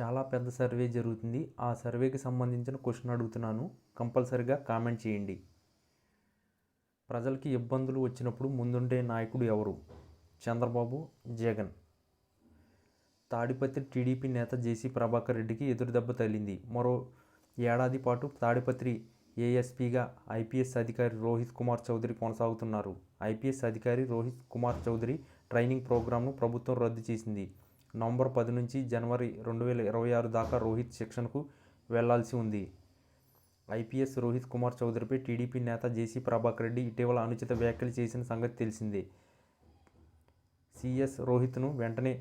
చాలా పెద్ద సర్వే జరుగుతుంది. ఆ సర్వేకి సంబంధించిన క్వశ్చన్ అడుగుతున్నాను. కంపల్సరిగా కామెంట్ చేయండి. ప్రజలకి ఇబ్బందులు వచ్చినప్పుడు ముందుండే నాయకుడు ఎవరు? చంద్రబాబు జగన్. తాడిపత్రి టీడీపీ నేత జేసీ ప్రభాకర్ రెడ్డికి ఎదురుదెబ్బ తగిలింది. మరో ఏడాది పాటు తాడిపత్రి ఏఎస్పీగా ఐపీఎస్ అధికారి రోహిత్ కుమార్ చౌదరి కొనసాగుతున్నారు. ఐపీఎస్ అధికారి రోహిత్ కుమార్ చౌదరి ట్రైనింగ్ ప్రోగ్రాంను ప్రభుత్వం రద్దు చేసింది. నవంబర్ పది నుంచి జనవరి రెండు వేల ఇరవై ఆరు దాకా రోహిత్ శిక్షణకు వెళ్ళాల్సి ఉంది. ఐపీఎస్ రోహిత్ కుమార్ చౌదరిపై టీడీపీ నేత జేసీ ప్రభాకర్ రెడ్డి ఇటీవల అనుచిత వ్యాఖ్యలు చేసిన సంగతి తెలిసిందే. సీఎస్ రోహిత్ను వెంటనే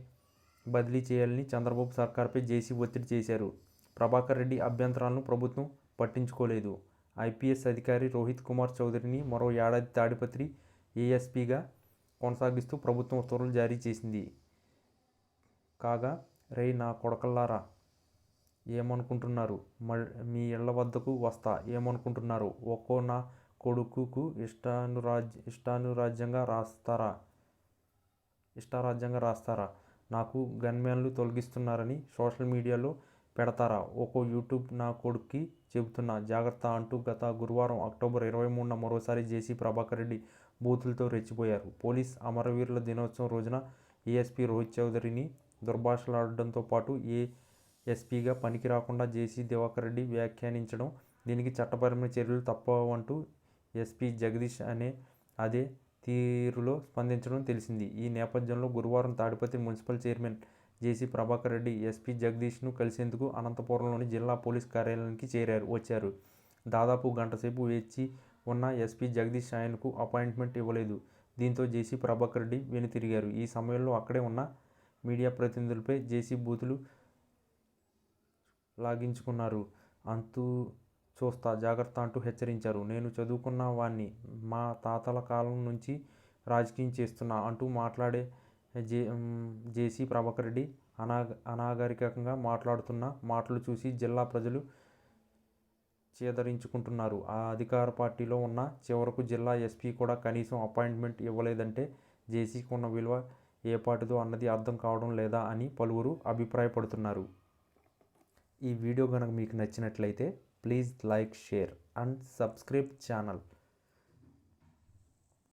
బదిలీ చేయాలని చంద్రబాబు సర్కార్పై జేసీ ఒత్తిడి చేశారు. ప్రభాకర్ రెడ్డి అభ్యంతరాలను ప్రభుత్వం పట్టించుకోలేదు. ఐపీఎస్ అధికారి రోహిత్ కుమార్ చౌదరిని మరో ఏడాది తాడిపత్రి ఏఎస్పీగా కొనసాగిస్తూ ప్రభుత్వం ఉత్తర్వులు జారీ చేసింది. కాగా రేయ్ నా కొడకల్లారా ఏమనుకుంటున్నారు? మీ ఇళ్ళ వద్దకు వస్తా ఏమనుకుంటున్నారు? ఒక్కో నా కొడుకుకు ఇష్టానురాజ్ ఇష్టానురాజ్యంగా రాస్తారా? ఇష్టారాజ్యంగా రాస్తారా? నాకు గన్మ్యాన్లు తొలగిస్తున్నారని సోషల్ మీడియాలో పెడతారా? ఒక్కో యూట్యూబ్ నా కొడుక్కి చెబుతున్నా జాగ్రత్త అంటూ గత గురువారం అక్టోబర్ ఇరవై మూడున మరోసారి జేసీ ప్రభాకర్ రెడ్డి బూతులతో రెచ్చిపోయారు. పోలీస్ అమరవీరుల దినోత్సవం రోజున ఏఎస్పీ రోహిత్ చౌదరిని దుర్భాషలాడడంతో పాటు ఏఎస్పీగా పనికి రాకుండా జేసీ దివాకర్ రెడ్డి వ్యాఖ్యానించడం దీనికి చట్టపరమైన చర్యలు తప్పవంటూ ఎస్పీ జగదీష్ అనే అదే తీరులో స్పందించడం తెలిసింది. ఈ నేపథ్యంలో గురువారం Tadipatri municipal chairman JC Prabhakar Reddy SP జగదీష్ను కలిసేందుకు అనంతపురంలోని జిల్లా పోలీస్ కార్యాలయానికి చేరారు వచ్చారు. దాదాపు గంటసేపు వేచి ఉన్న ఎస్పీ జగదీష్ ఆయనకు అపాయింట్మెంట్ ఇవ్వలేదు. దీంతో జేసీ ప్రభాకర్ రెడ్డి వెనుతిరిగారు. ఈ సమయంలో అక్కడే ఉన్న మీడియా ప్రతినిధులపై జేసీ బూతులు లాగించుకున్నారు. అంతూ చూస్తా జాగ్రత్త అంటూ హెచ్చరించారు. నేను చదువుకున్న వాణ్ణి మా తాతల కాలం నుంచి రాజకీయం చేస్తున్నా అంటూ మాట్లాడే జే జేసీ ప్రభాకర్ రెడ్డి అనా అనాగరికంగా మాట్లాడుతున్న మాటలు చూసి జిల్లా ప్రజలు చేదరించుకుంటున్నారు. ఆ అధికార పార్టీలో ఉన్న చివరకు జిల్లా ఎస్పీ కూడా కనీసం అపాయింట్మెంట్ ఇవ్వలేదంటే జేసీకి ఉన్న విలువ ఏ పాటిదో అన్నది అర్థం కావడం లేదా అని పలువురు అభిప్రాయపడుతున్నారు. ఈ వీడియో కనుక మీకు నచ్చినట్లయితే please like share and subscribe channel.